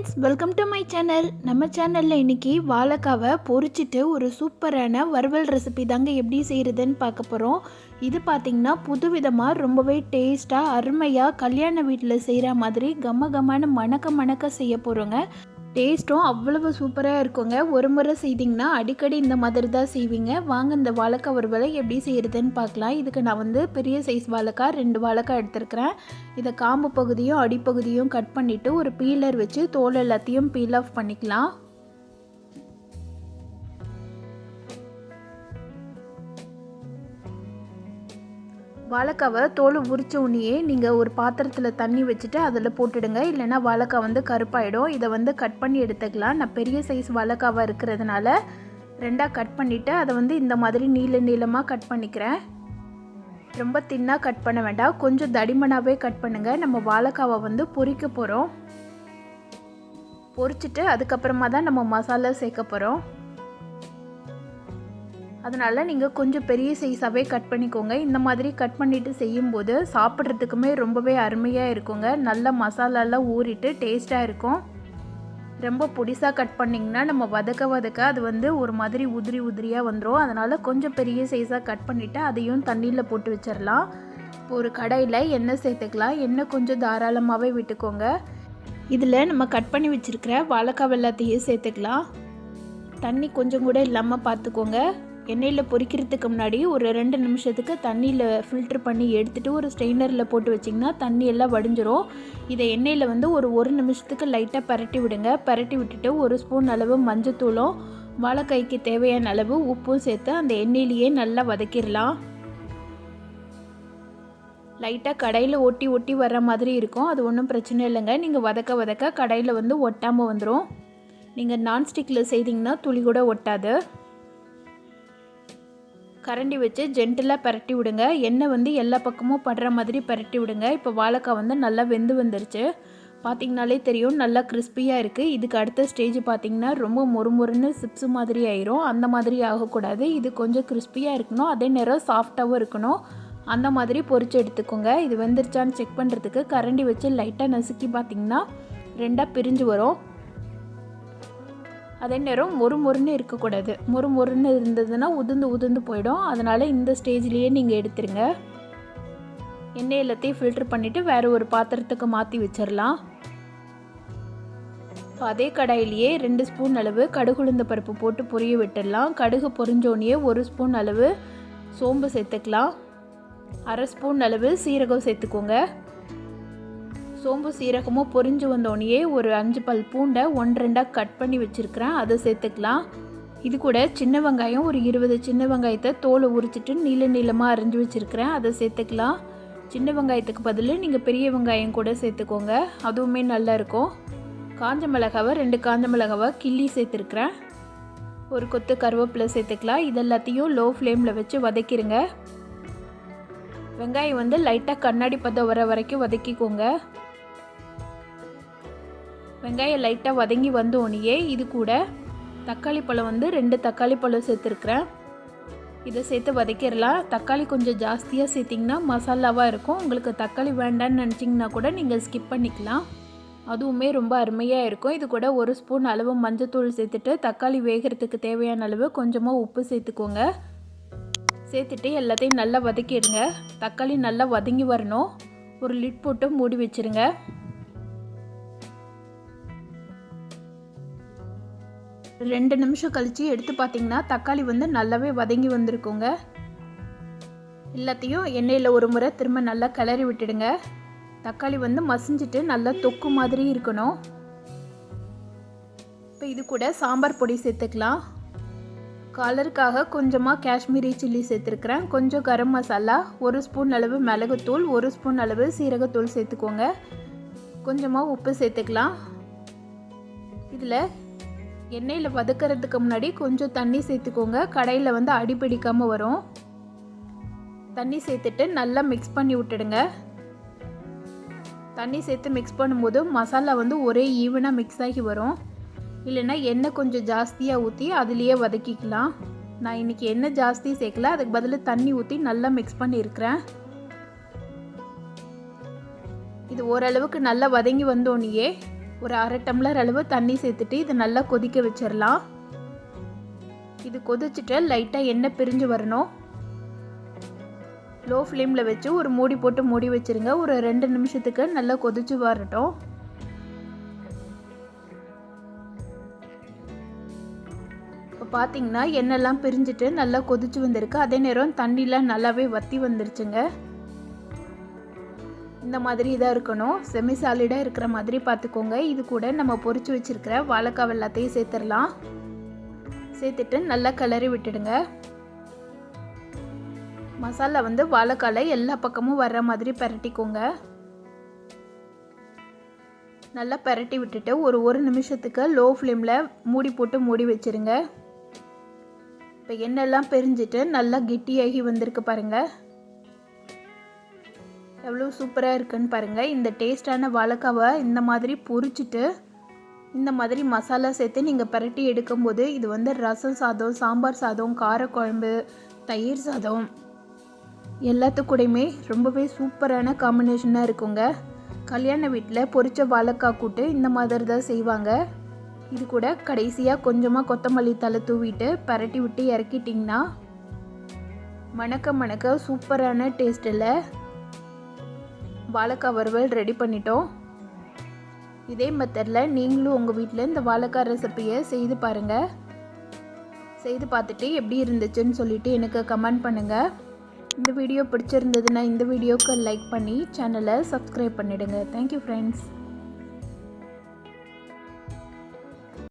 Friends welcome to my channel. நம்ம சேனலில் இன்னைக்கு வாழைக்காவை பொறிச்சிட்டு ஒரு சூப்பரான வறுவல் ரெசிபி தாங்க எப்படி செய்கிறதுன்னு பார்க்க போகிறோம் இது பார்த்திங்கன்னா புதுவிதமாக ரொம்பவே டேஸ்ட்டாக அருமையாக கல்யாண வீட்டில் செய்கிற மாதிரி கம கமான மணக்க மணக்க செய்ய போகிறோங்க டேஸ்ட்டும் அவ்வளவு சூப்பராக இருக்குங்க. ஒரு முறை செய்திங்கன்னா அடிக்கடி இந்த மாதிரி தான் செய்வீங்க. வாங்க இந்த வாழைக்காய் வறுவலை எப்படி செய்கிறதுன்னு பார்க்கலாம். இதுக்கு நான் வந்து பெரிய சைஸ் வாழைக்காய் ரெண்டு வாழைக்காய் எடுத்திருக்கிறேன். இதை காம்பு பகுதியும் அடிப்பகுதியும் கட் பண்ணிவிட்டு ஒரு பீலர் வச்சு தோல் எல்லாத்தையும் பீல் ஆஃப் பண்ணிக்கலாம். வாழைக்காவை தோல் உரிச்ச உடனேயே நீங்கள் ஒரு பாத்திரத்தில் தண்ணி வச்சுட்டு அதில் போட்டுடுங்க. இல்லைன்னா வாழைக்காய் வந்து கருப்பாயிடும். இதை வந்து கட் பண்ணி எடுத்துக்கலாம். நான் பெரிய சைஸ் வாழைக்காவாக இருக்கிறதுனால ரெண்டாக கட் பண்ணிவிட்டு அதை வந்து இந்த மாதிரி நீள நீளமாக கட் பண்ணிக்கிறேன். ரொம்ப தின்னாக கட் பண்ண வேண்டாம். கொஞ்சம் தடிமனாகவே கட் பண்ணுங்கள் நம்ம வாழைக்காவை வந்து பொறிக்க போகிறோம் பொறிச்சிட்டு அதுக்கப்புறமா தான் நம்ம மசாலா சேர்க்க போகிறோம் அதனால் நீங்கள் கொஞ்சம் பெரிய சைஸாகவே கட் பண்ணிக்கோங்க. இந்த மாதிரி கட் பண்ணிவிட்டு செய்யும்போது சாப்பிட்றதுக்குமே ரொம்பவே அருமையாக இருக்குங்க. நல்ல மசாலாலாம் ஊறிட்டு டேஸ்ட்டாக இருக்கும். ரொம்ப பொடிசாக கட் பண்ணிங்கன்னா நம்ம வதக்க வதக்க அது வந்து ஒரு மாதிரி உதிரி உதிரியாக வந்துடும் அதனால் கொஞ்சம் பெரிய சைஸாக கட் பண்ணிவிட்டு அதையும் தண்ணியில் போட்டு வச்சிடலாம் இப்போ ஒரு கடையில் எண்ணெய் சேர்த்துக்கலாம். எண்ணெய் கொஞ்சம் தாராளமாகவே விட்டுக்கோங்க. இதில் நம்ம கட் பண்ணி வச்சுருக்கிற வாழைக்காய் எல்லாத்தையும் சேர்த்துக்கலாம். தண்ணி கொஞ்சம் கூட இல்லாமல் பார்த்துக்கோங்க எண்ணெயில் பொரிக்கிறதுக்கு முன்னாடி ஒரு ரெண்டு நிமிஷத்துக்கு தண்ணியில் ஃபில்டர் பண்ணி எடுத்துகிட்டு ஒரு ஸ்ட்ரெயினரில் போட்டு வச்சிங்கன்னா தண்ணி எல்லாம் வடிஞ்சிரும். இதை எண்ணெயில் வந்து ஒரு ஒரு நிமிஷத்துக்கு லைட்டாக பரட்டி விடுங்க. பரட்டி விட்டுட்டு ஒரு ஸ்பூன் அளவு மஞ்சத்தூளும் வாழைக்காய்க்கு தேவையான அளவு உப்பும் சேர்த்து அந்த எண்ணெயிலேயே நல்லா வதக்கிடலாம். லைட்டாக கடையில் ஒட்டி ஒட்டி வர்ற மாதிரி இருக்கும். அது ஒன்றும் பிரச்சனை இல்லைங்க. நீங்கள் வதக்க வதக்க கடையில் வந்து ஒட்டாமல் வந்துடும் நீங்கள் நான்ஸ்டிக்கில் செய்திங்கன்னா துளி கூட ஒட்டாது. கரண்டி வச்சு ஜென்டிலாக பரட்டி விடுங்க. எண்ணெய் வந்து எல்லா பக்கமும் படுற மாதிரி பரட்டி விடுங்க. இப்போ வாழைக்காய் வந்து நல்லா வெந்து வந்துருச்சு. பார்த்திங்கனாலே தெரியும் நல்லா கிறிஸ்பியாக இருக்குது இதுக்கு அடுத்த ஸ்டேஜ் பார்த்திங்கன்னா ரொம்ப மொறுமொறுன்னு சிப்ஸு மாதிரி ஆயிரும். அந்த மாதிரி ஆகக்கூடாது. இது கொஞ்சம் கிறிஸ்பியாக இருக்கணும். அதே நேரம் சாஃப்டாகவும் இருக்கணும். அந்த மாதிரி பொரிச்சு எடுத்துக்கோங்க. இது வெந்துருச்சான்னு செக் பண்ணுறதுக்கு கரண்டி வச்சு லைட்டாக நசுக்கி பார்த்திங்கன்னா ரெண்டாக பிரிஞ்சு வரும். அதே நேரம் மொறு மொறுன்னு இருக்கக்கூடாது. மொறு மொறுன்னு இருந்ததுன்னா உதிர்ந்து உதிர்ந்து போயிடும். அதனால் இந்த ஸ்டேஜ்லேயே நீங்கள் எடுத்துருங்க. எண்ணெய் எல்லாத்தையும் ஃபில்ட்ரு பண்ணிவிட்டு வேறு ஒரு பாத்திரத்துக்கு மாற்றி வச்சிடலாம் இப்போ அதே கடாயிலேயே ரெண்டு ஸ்பூன் அளவு கடுகுளுந்த பருப்பு போட்டு பொரிய விட்டுடலாம் கடுகு பொரிஞ்சோடனே ஒரு ஸ்பூன் அளவு சோம்பு சேர்த்துக்கலாம். அரை ஸ்பூன் அளவு சீரகம் சேர்த்துக்கோங்க. சோம்பு சீரகமும் பொரிஞ்சு வந்தோடனே ஒரு அஞ்சு பல் பூண்டை ஒன்று ரெண்டாக கட் பண்ணி வச்சுருக்கிறேன். அதை சேர்த்துக்கலாம். இது கூட சின்ன வெங்காயம் ஒரு இருபது சின்ன வெங்காயத்தை தோலை உரிச்சிட்டு நீள நீளமாக அரைஞ்சி வச்சுருக்கிறேன். அதை சேர்த்துக்கலாம். சின்ன வெங்காயத்துக்கு பதில் நீங்கள் பெரிய வெங்காயம் கூட சேர்த்துக்கோங்க. அதுவுமே நல்லாயிருக்கும் காஞ்ச மிளகாவை ரெண்டு காஞ்ச மிளகாவை கிள்ளி சேர்த்துருக்குறேன். ஒரு கொத்து கருவேப்பிலை சேர்த்துக்கலாம். இதெல்லாத்தையும் லோ ஃப்ளேமில் வச்சு வதக்கிடுங்க வெங்காயம் வந்து லைட்டாக கண்ணாடி பதம் வர வரைக்கும் வதக்கிக்கோங்க. வெங்காயம் லைட்டாக வதங்கி வந்தோடனே இது கூட தக்காளி பழம் வந்து ரெண்டு தக்காளி பழம் சேர்த்துருக்குறேன். இதை சேர்த்து வதக்கிடலாம். தக்காளி கொஞ்சம் ஜாஸ்தியாக சேர்த்திங்கன்னா மசாலாவாக இருக்கும். உங்களுக்கு தக்காளி வேண்டான்னு நினச்சிங்கன்னா கூட நீங்கள் ஸ்கிப் பண்ணிக்கலாம். அதுவுமே ரொம்ப அருமையாக இருக்கும். இது கூட ஒரு ஸ்பூன் அளவு மஞ்சத்தூள் சேர்த்துட்டு தக்காளி வேகிறதுக்கு தேவையான அளவு கொஞ்சமாக உப்பு சேர்த்துக்கோங்க. சேர்த்துட்டு எல்லாத்தையும் நல்லா வதக்கிடுங்க. தக்காளி நல்லா வதங்கி வரணும். ஒரு லிட் போட்டு மூடி வச்சுருங்க. ரெண்டு நிமிஷம் கழித்து எடுத்து பார்த்தீங்கன்னா தக்காளி வந்து நல்லாவே வதங்கி வந்திருக்குங்க. எல்லாத்தையும் எண்ணெயில் ஒரு முறை திரும்ப நல்லா கிளறி விட்டுடுங்க. தக்காளி வந்து மசிஞ்சிட்டு நல்லா தொக்கு மாதிரி இருக்கணும். இப்போ இது கூட சாம்பார் பொடி சேர்த்துக்கலாம். கலருக்காக கொஞ்சமாக காஷ்மீரி சில்லி சேர்த்துருக்குறேன். கொஞ்சம் கரம் மசாலா ஒரு ஸ்பூன் அளவு மிளகுத்தூள் ஒரு ஸ்பூன் அளவு சீரகத்தூள் சேர்த்துக்கோங்க. கொஞ்சமாக உப்பு சேர்த்துக்கலாம். இதில் எண்ணெயில் வதக்கிறதுக்கு முன்னாடி கொஞ்சம் தண்ணி சேர்த்துக்கோங்க. கடையில் வந்து அடி பிடிக்காமல் வரும். தண்ணி சேர்த்துட்டு நல்லா மிக்ஸ் பண்ணி விட்டுடுங்க. தண்ணி சேர்த்து மிக்ஸ் பண்ணும்போது மசாலா வந்து ஒரே ஈவனாக மிக்ஸ் ஆகி வரும். இல்லைன்னா எண்ணெய் கொஞ்சம் ஜாஸ்தியாக ஊற்றி அதுலேயே வதக்கிக்கலாம். நான் இன்றைக்கி எண்ணெய் ஜாஸ்தி சேர்க்கல. அதுக்கு பதில் தண்ணி ஊற்றி நல்லா மிக்ஸ் பண்ணியிருக்கிறேன். இது ஓரளவுக்கு நல்லா வதங்கி வந்தோடனேயே ஒரு அரை டம்ளர் அளவு தண்ணி சேர்த்துட்டு இதை நல்லா கொதிக்க வச்சிடலாம் இது கொதிச்சுட்டு லைட்டாக எண்ணெய் பிரிஞ்சு வரணும். லோ ஃப்ளேமில் வச்சு ஒரு மூடி போட்டு மூடி வச்சுருங்க. ஒரு ரெண்டு நிமிஷத்துக்கு நல்லா கொதிச்சு வரட்டும். இப்போ பார்த்தீங்கன்னா எண்ணெய்லாம் பிரிஞ்சுட்டு நல்லா கொதிச்சு வந்திருக்கு. அதே நேரம் தண்ணிலாம் நல்லாவே வற்றி வந்துருச்சுங்க. இந்த மாதிரி இதாக இருக்கணும். செமி சாலிடாக இருக்கிற மாதிரி பார்த்துக்கோங்க. இது கூட நம்ம பொறிச்சு வச்சுருக்கிற வாழைக்காய் எல்லாத்தையும் சேர்த்துடலாம். சேர்த்துட்டு நல்லா கிளறி விட்டுடுங்க. மசாலா வந்து வாழைக்காலை எல்லா பக்கமும் வர்ற மாதிரி பரட்டிக்கோங்க. நல்லா பரட்டி விட்டுட்டு ஒரு ஒரு நிமிஷத்துக்கு லோ ஃப்ளேமில் மூடி போட்டு மூடி வச்சுருங்க. இப்போ எண்ணெய்லாம் பிரிஞ்சுட்டு நல்லா கெட்டியாகி வந்திருக்கு பாருங்கள் எவ்வளோ சூப்பராக இருக்குன்னு பாருங்கள் இந்த டேஸ்டான வாழைக்காவை இந்த மாதிரி பொரிச்சிட்டு இந்த மாதிரி மசாலா சேர்த்து நீங்கள் பரட்டி எடுக்கும்போது இது வந்து ரசம் சாதம் சாம்பார் சாதம் காரக்குழம்பு தயிர் சாதம் எல்லாத்துக்கூடையுமே ரொம்பவே சூப்பரான காம்பினேஷனாக இருக்குங்க. கல்யாண வீட்டில் பொரித்த வாழைக்காய் கூட்டு இந்த மாதிரி தான் செய்வாங்க. இது கூட கடைசியாக கொஞ்சமாக கொத்தமல்லி தலை தூவிட்டு பரட்டி விட்டு இறக்கிட்டிங்கன்னா மணக்க மணக்க சூப்பரான டேஸ்ட்டில் வாழைக்காய் வறுவல் ரெடி பண்ணிட்டோம். இதே மெத்தடில் நீங்களும் உங்கள் வீட்டில் இந்த வாழைக்காய் ரெசிப்பியை செய்து பாருங்கள் செய்து பார்த்துட்டு எப்படி இருந்துச்சுன்னு சொல்லிட்டு எனக்கு கமெண்ட் பண்ணுங்கள் இந்த வீடியோ பிடிச்சிருந்ததுன்னா இந்த வீடியோக்கு லைக் பண்ணி சேனலை சப்ஸ்கிரைப் பண்ணிவிடுங்க தேங்க்யூ ஃப்ரெண்ட்ஸ்